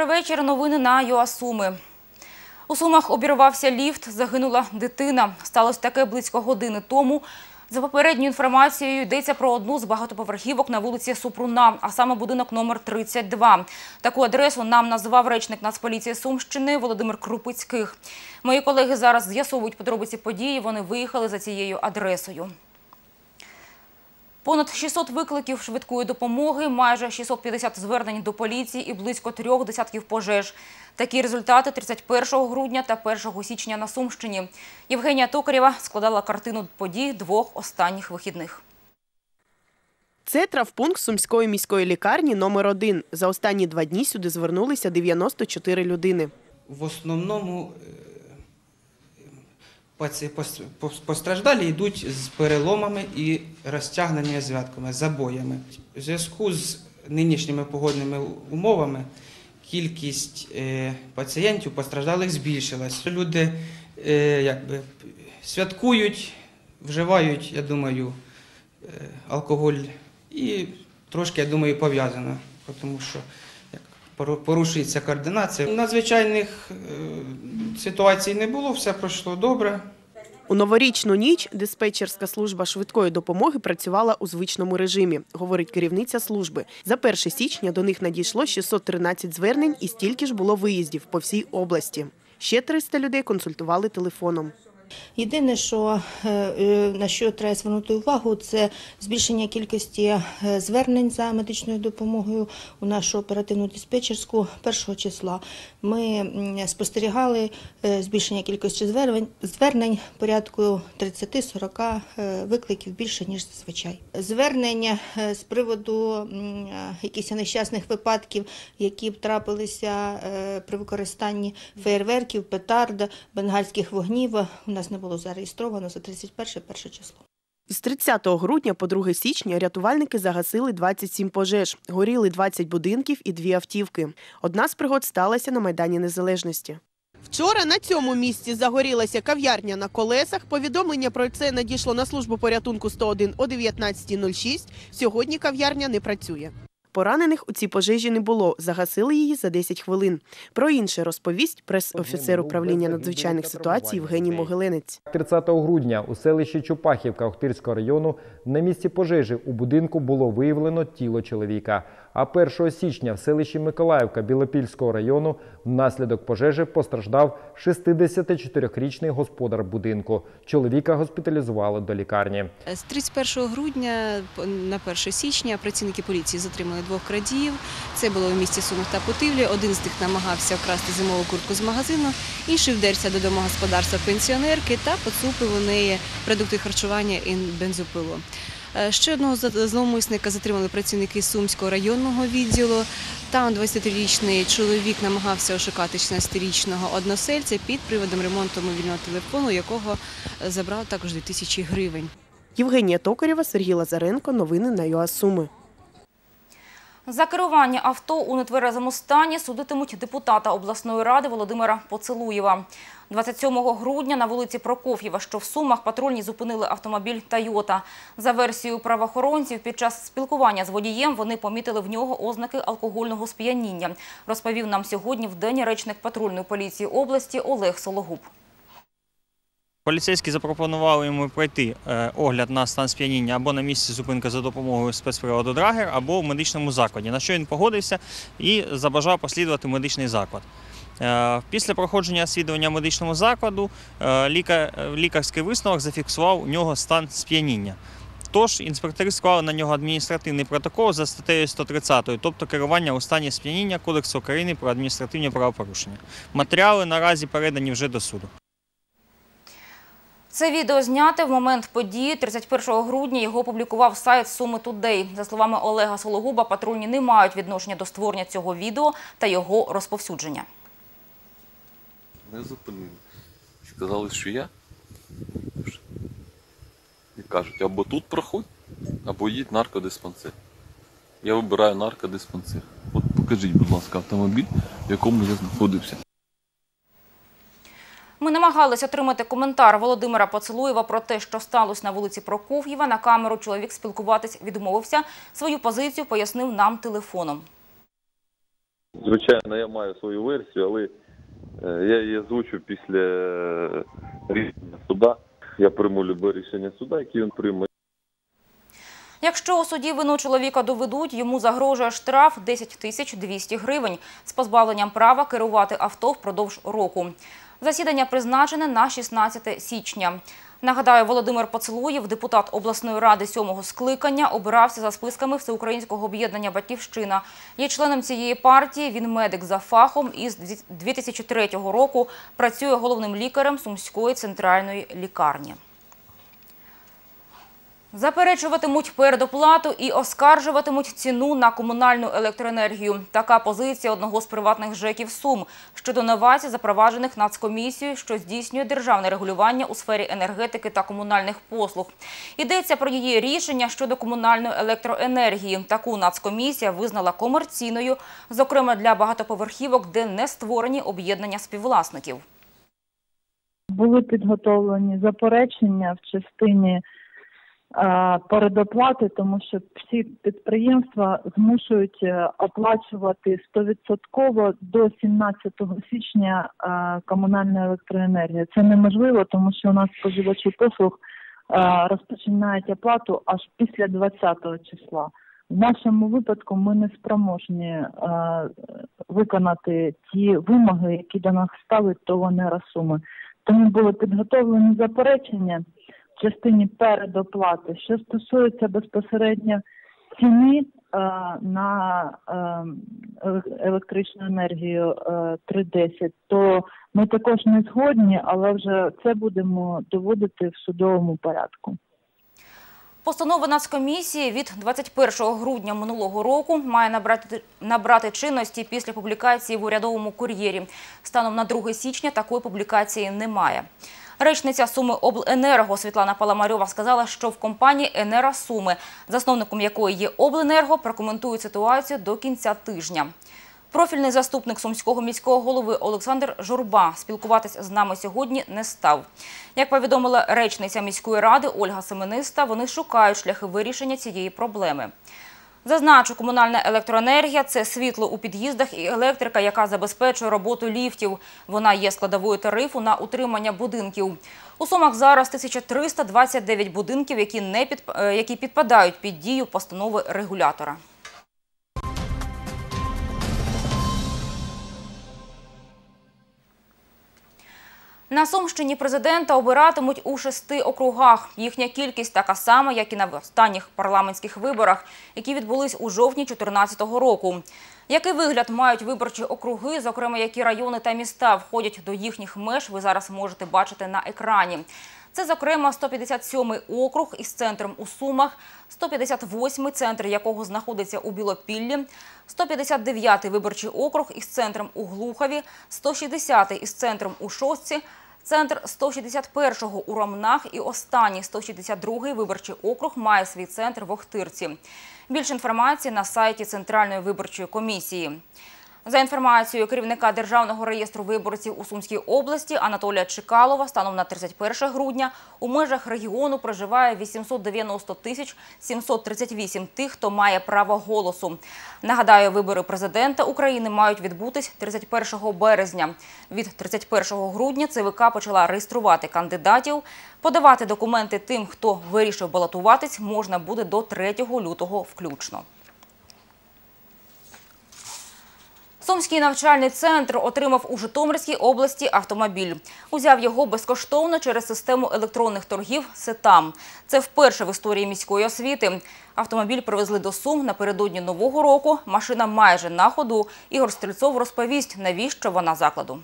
Добрий вечір. Новини на ЮАСуми. У Сумах обірвався ліфт, загинула дитина. Сталося таке близько години тому. За попередньою інформацією, йдеться про одну з багатоповерхівок на вулиці Супруна, а саме будинок номер 32. Таку адресу нам назвав речник Нацполіції Сумщини Володимир Крупицьких. Мої колеги зараз з'ясовують подробиці події. Вони виїхали за цією адресою. Понад 600 викликів швидкої допомоги, майже 650 звернень до поліції і близько трьох десятків пожеж. Такі результати 31 грудня та 1 січня на Сумщині. Євгенія Токарєва складала картину подій двох останніх вихідних. Це травпункт Сумської міської лікарні номер 1 За останні два дні сюди звернулися 94 людини. В основному постраждалі йдуть з переломами і розтягненими зв'язками, забоями. У зв'язку з нинішніми погодними умовами кількість е, пацієнтів постраждалих збільшилась. Люди е, якби, святкують, вживають, я думаю, е, алкоголь і трошки, я думаю, пов'язано, тому що порушується координація. Надзвичайних е, ситуацій не було, все пройшло добре. У новорічну ніч диспетчерська служба швидкої допомоги працювала у звичному режимі, говорить керівниця служби. За 1 січня до них надійшло 613 звернень і стільки ж було виїздів по всій області. Ще 300 людей консультували телефоном. Єдине, що е, е, на що треба звернути увагу, це збільшення кількості е, звернень за медичною допомогою у нашу оперативну диспетчерську першого числа. Ми спостерігали збільшення кількості звернень, звернень порядку 30-40 е, викликів більше ніж зазвичай. Звернення з приводу якихось нещасних випадків, які б трапилися при використанні феєрверків, петард, бенгальських вогнів, у нас не було зареєстровано за 31 перше число. З 30 грудня по 2 січня рятувальники загасили 27 пожеж, горіли 20 будинків і дві автівки. Одна з пригод сталася на Майдані Незалежності. Вчора на цьому місці загорілася кав'ярня на колесах. Повідомлення про це надійшло на службу порятунку 101 о 19.06. Сьогодні кав'ярня не працює. Поранених у цій пожежі не було. Загасили її за 10 хвилин. Про інше розповість прес-офіцер управління надзвичайних ситуацій Євгеній Могилинець. 30 грудня у селищі Чупахівка Охтирського району на місці пожежі у будинку було виявлено тіло чоловіка. А 1 січня в селищі Миколаївка Білопільського району внаслідок пожежі постраждав 64-річний господар будинку. Чоловіка госпіталізували до лікарні. З 31 грудня на 1 січня працівники поліції затримали двох крадіїв. Це було в місті Сумах та Путивлі. Один з них намагався вкрасти зимову куртку з магазину, інший вдерся до домогосподарства пенсіонерки та поцупив у неї продукти харчування і бензопилу. Е, Ще одного зловмисника затримали працівники Сумського районного відділу. Там 23-річний чоловік намагався ошукати 16-річного односельця під приводом ремонту мобільного телефону, якого е, забрав також 2000 гривень. Євгенія Токарєва, Сергій Лазаренко. Новини на ЮАСуми. За керування авто у нетверезому стані судитимуть депутата обласної ради Володимира Поцелуєва. 27 грудня на вулиці Прокоф'єва, що в Сумах, патрульні зупинили автомобіль «Тойота». За версією правоохоронців, під час спілкування з водієм вони помітили в нього ознаки алкогольного сп'яніння, розповів нам сьогодні в день речник патрульної поліції області Олег Сологуб. Поліцейські запропонували йому пройти е, огляд на стан сп'яніння або на місці зупинки за допомогою спецприладу Драгер, або в медичному закладі. На що він погодився і забажав послідувати медичний заклад. Е, Після проходження освідування медичному закладу е, лікарський висновок зафіксував у нього стан сп'яніння. Тож інспектори склали на нього адміністративний протокол за статтею 130, тобто керування у стані сп'яніння Кодексу України про адміністративні правопорушення. Матеріали наразі передані вже до суду. Це відео зняте в момент події 31 грудня. Його опублікував сайт Суми Тудей. За словами Олега Сологуба, патрульні не мають відношення до створення цього відео та його розповсюдження. Не зупинили. Сказали, що я. І кажуть, або тут проходь, або їдь наркодиспансер. Я вибираю наркодиспансер. От покажіть, будь ласка, автомобіль, в якому я знаходився. Ми намагалися отримати коментар Володимира Поцелуєва про те, що сталося на вулиці Прокоф'єва. На камеру чоловік спілкуватись відмовився. Свою позицію пояснив нам телефоном. Звичайно, я маю свою версію, але е, я її озвучу після е, рішення суда. Я прийму любе рішення суда, яке він прийме. Якщо у суді вину чоловіка доведуть, йому загрожує штраф 10 тисяч 200 гривень з позбавленням права керувати авто впродовж року. Засідання призначене на 16 січня. Нагадаю, Володимир Поцелуєв, депутат обласної ради сьомого скликання, обирався за списками Всеукраїнського об'єднання «Батьківщина». Є членом цієї партії, він медик за фахом і з 2003 року працює головним лікарем Сумської центральної лікарні. Заперечуватимуть передоплату і оскаржуватимуть ціну на комунальну електроенергію. Така позиція одного з приватних ЖЕКів Сум щодо новацій, запроваджених Нацкомісією, що здійснює державне регулювання у сфері енергетики та комунальних послуг. Йдеться про її рішення щодо комунальної електроенергії. Таку Нацкомісія визнала комерційною, зокрема для багатоповерхівок, де не створені об'єднання співвласників. були підготовлені заперечення в частині передоплати, тому що всі підприємства змушують е, оплачувати 100% до 17 січня е, комунальну електроенергію. Це неможливо, тому що у нас споживачі послуг е, розпочинають оплату аж після 20 числа. В нашому випадку ми не спроможні е, виконати ті вимоги, які до нас ставить ТОВ «Енергосуми». Тому були підготовлені заперечення частині передоплати, що стосується безпосередньо ціни е, на е, електричну енергію е, 3.10, то ми також не згодні, але вже це будемо доводити в судовому порядку. Постанова Нацкомісії від 21 грудня минулого року має набрати, набрати чинності після публікації в урядовому кур'єрі. Станом на 2 січня такої публікації немає. Речниця Суми Обленерго Світлана Паламарьова сказала, що в компанії Енера Суми, засновником якої є Обленерго, прокоментують ситуацію до кінця тижня. Профільний заступник сумського міського голови Олександр Журба спілкуватись з нами сьогодні не став. Як повідомила речниця міської ради Ольга Семениста, вони шукають шляхи вирішення цієї проблеми. Зазначу, комунальна електроенергія – це світло у під'їздах і електрика, яка забезпечує роботу ліфтів. Вона є складовою тарифу на утримання будинків. У Сумах зараз 1329 будинків, які, не під, е, які підпадають під дію постанови регулятора. На Сумщині президента обиратимуть у шести округах. Їхня кількість така сама, як і на останніх парламентських виборах, які відбулись у жовтні 2014 року. Який вигляд мають виборчі округи, зокрема, які райони та міста входять до їхніх меж, ви зараз можете бачити на екрані. Це, зокрема, 157-й округ із центром у Сумах, 158-й центр якого знаходиться у Білопіллі, 159-й виборчий округ із центром у Глухові, 160-й із центром у Шостці, центр 161-го у Ромнах і останній 162-й виборчий округ має свій центр в Охтирці. Більше інформації на сайті Центральної виборчої комісії. За інформацією керівника Державного реєстру виборців у Сумській області Анатолія Чекалова, станом на 31 грудня у межах регіону проживає 890 тисяч 738 тих, хто має право голосу. Нагадаю, вибори президента України мають відбутись 31 березня. Від 31 грудня ЦВК почала реєструвати кандидатів. Подавати документи тим, хто вирішив балотуватись, можна буде до 3 лютого включно. Сумський навчальний центр отримав у Житомирській області автомобіль. Узяв його безкоштовно через систему електронних торгів «Сетам». Це вперше в історії міської освіти. Автомобіль привезли до Сум напередодні Нового року. Машина майже на ходу. Ігор Стрільцов розповість, навіщо вона закладу.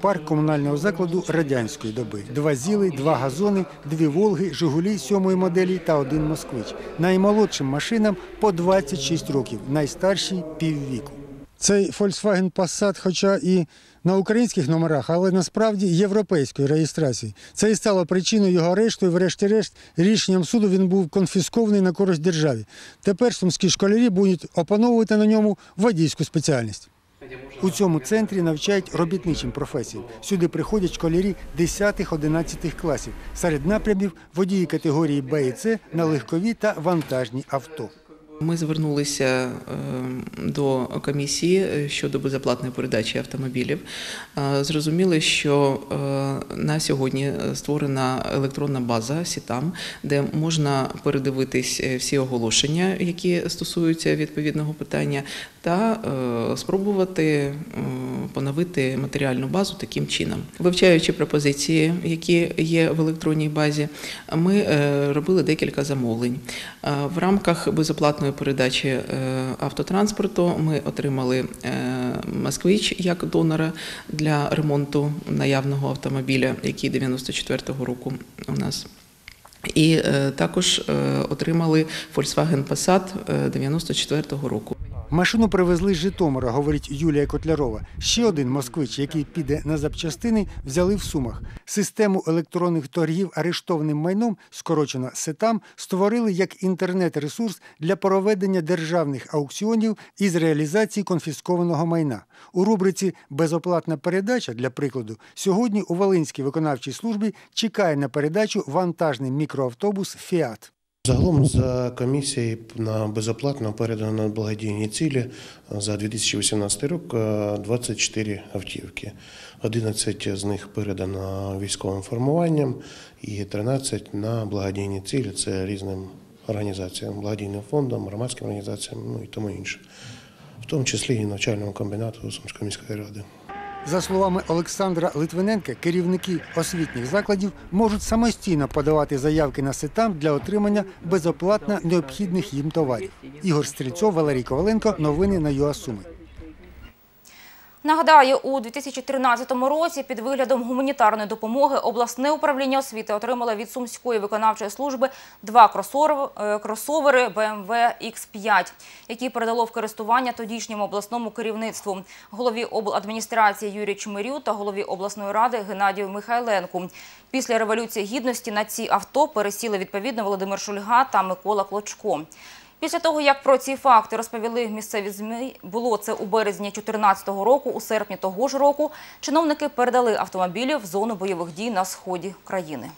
Парк комунального закладу радянської доби. Два зіли, два газони, дві «Волги», «Жигулі» сьомої моделі та один «Москвич». Наймолодшим машинам по 26 років, найстаршій – піввіку. Цей Volkswagen Passat, хоча і на українських номерах, але насправді європейської реєстрації. Це і стало причиною його арешту, і врешті-решт рішенням суду він був конфіскований на користь державі. Тепер сумські школярі будуть опановувати на ньому водійську спеціальність. У цьому центрі навчають робітничим професіям. Сюди приходять школярі 10-11 класів. Серед напрямів водії категорії Б і С на легкові та вантажні авто. Ми звернулися е, до комісії е, щодо безоплатної передачі автомобілів. Е, Зрозуміли, що е, на сьогодні створена електронна база Сітам, де можна передивитись всі оголошення, які стосуються відповідного питання, та спробувати поновити матеріальну базу таким чином. Вивчаючи пропозиції, які є в електронній базі, ми робили декілька замовлень. В рамках безоплатної передачі е, автотранспорту ми отримали е, «Москвич» як донора для ремонту наявного автомобіля, який 94-го року у нас. І е, також отримали Volkswagen Passat е, 94-го року. Машину привезли з Житомира, говорить Юлія Котлярова. Ще один москвич, який піде на запчастини, взяли в Сумах. Систему електронних торгів арештованим майном, скорочено СЕТАМ, створили як інтернет-ресурс для проведення державних аукціонів із реалізації конфіскованого майна. У рубриці Безоплатна передача для прикладу сьогодні у Волинській виконавчій службі чекає на передачу вантажний мікроавтобус Фіат. Загалом за комісією на безоплатно передано на благодійні цілі за 2018 рік е, 24 автівки. 11 з них передано військовим формуванням і 13 на благодійні цілі. Це різним організаціям, благодійним фондам, громадським організаціям, ну і тому інше. В тому числі і навчальному комбінату Сумської міської ради. За словами Олександра Литвиненка, керівники освітніх закладів можуть самостійно подавати заявки на СИТАМ для отримання безоплатно необхідних їм товарів. Ігор Стрільцов, Валерій Коваленко. Новини на ЮАСуми. Нагадаю, у 2013 році під виглядом гуманітарної допомоги обласне управління освіти отримало від Сумської виконавчої служби два кросовери, е, кросовери BMW X5, які передало в користування тодішньому обласному керівництву, голові обладміністрації Юрію Чмирю та голові обласної ради Геннадію Михайленку. Після Революції Гідності на ці авто пересіли відповідно Володимир Шульга та Микола Клочко. Після того, як про ці факти розповіли місцеві ЗМІ, було це у березні 2014 року, у серпні того ж року, чиновники передали автомобілі в зону бойових дій на сході країни.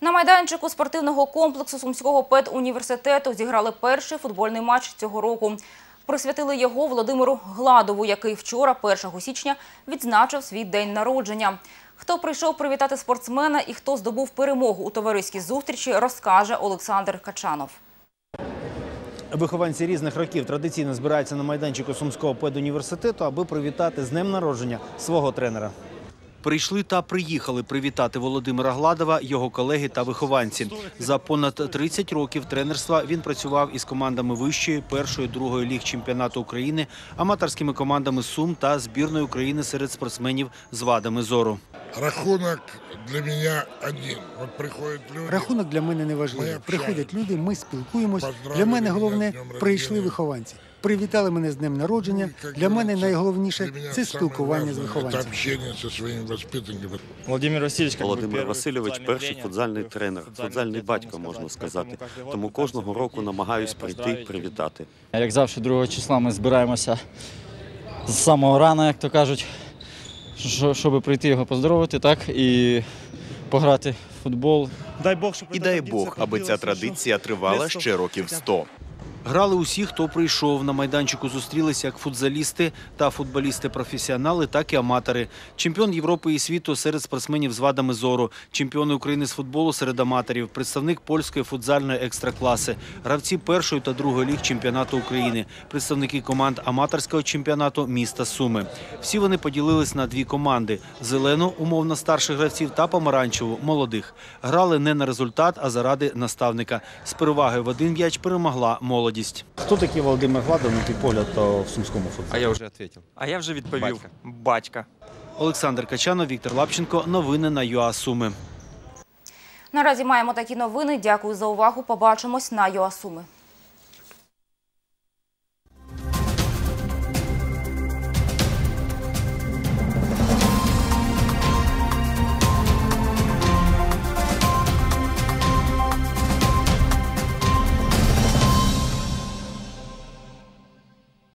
На майданчику спортивного комплексу Сумського педуніверситету зіграли перший футбольний матч цього року. Присвятили його Володимиру Гладову, який вчора, 1 січня, відзначив свій день народження. Хто прийшов привітати спортсмена і хто здобув перемогу у товариській зустрічі, розкаже Олександр Качанов. Вихованці різних років традиційно збираються на майданчику Сумського педуніверситету, аби привітати з днем народження свого тренера. Прийшли та приїхали привітати Володимира Гладова, його колеги та вихованці. За понад 30 років тренерства він працював із командами вищої, першої, другої ліг чемпіонату України, аматорськими командами Сум та збірною України серед спортсменів з вадами зору. Рахунок для мене один. От приходять люди. Рахунок для мене не важливий. Приходять люди, ми спілкуємось. Для мене головне прийшли вихованці. Привітали мене з днем народження. Для мене найголовніше це спілкування з вихованцями. Володимир Васильович, Володимир Васильович перший футзальний тренер, футзальний батько, можна сказати. Тому кожного року намагаюсь прийти привітати. Як завжди, 2 числа ми збираємося з самого рана, як то кажуть, щоб прийти його поздоровити, так і пограти в футбол. Дай Бог, щоб І дай Бог, аби ця традиція тривала ще років 100. Грали усі, хто прийшов. На майданчику зустрілися як футзалісти та футболісти-професіонали, так і аматори. Чемпіон Європи і світу серед спортсменів з вадами зору, чемпіони України з футболу серед аматорів, представник польської футзальної екстракласи, гравці першої та другої ліг чемпіонату України, представники команд аматорського чемпіонату міста Суми. Всі вони поділились на дві команди: зелену, умовно старших гравців, та помаранчеву молодих. Грали не на результат, а заради наставника. З перевагою в один м'яч перемогла молодість. Хто такий Володимир Гладов, на твій погляд, в сумському футболі? А я вже відповів. А я вже відповів. Батька. Олександр Качанов, Віктор Лапченко. Новини на ЮА Суми. Наразі маємо такі новини. Дякую за увагу. Побачимось на ЮАСуми.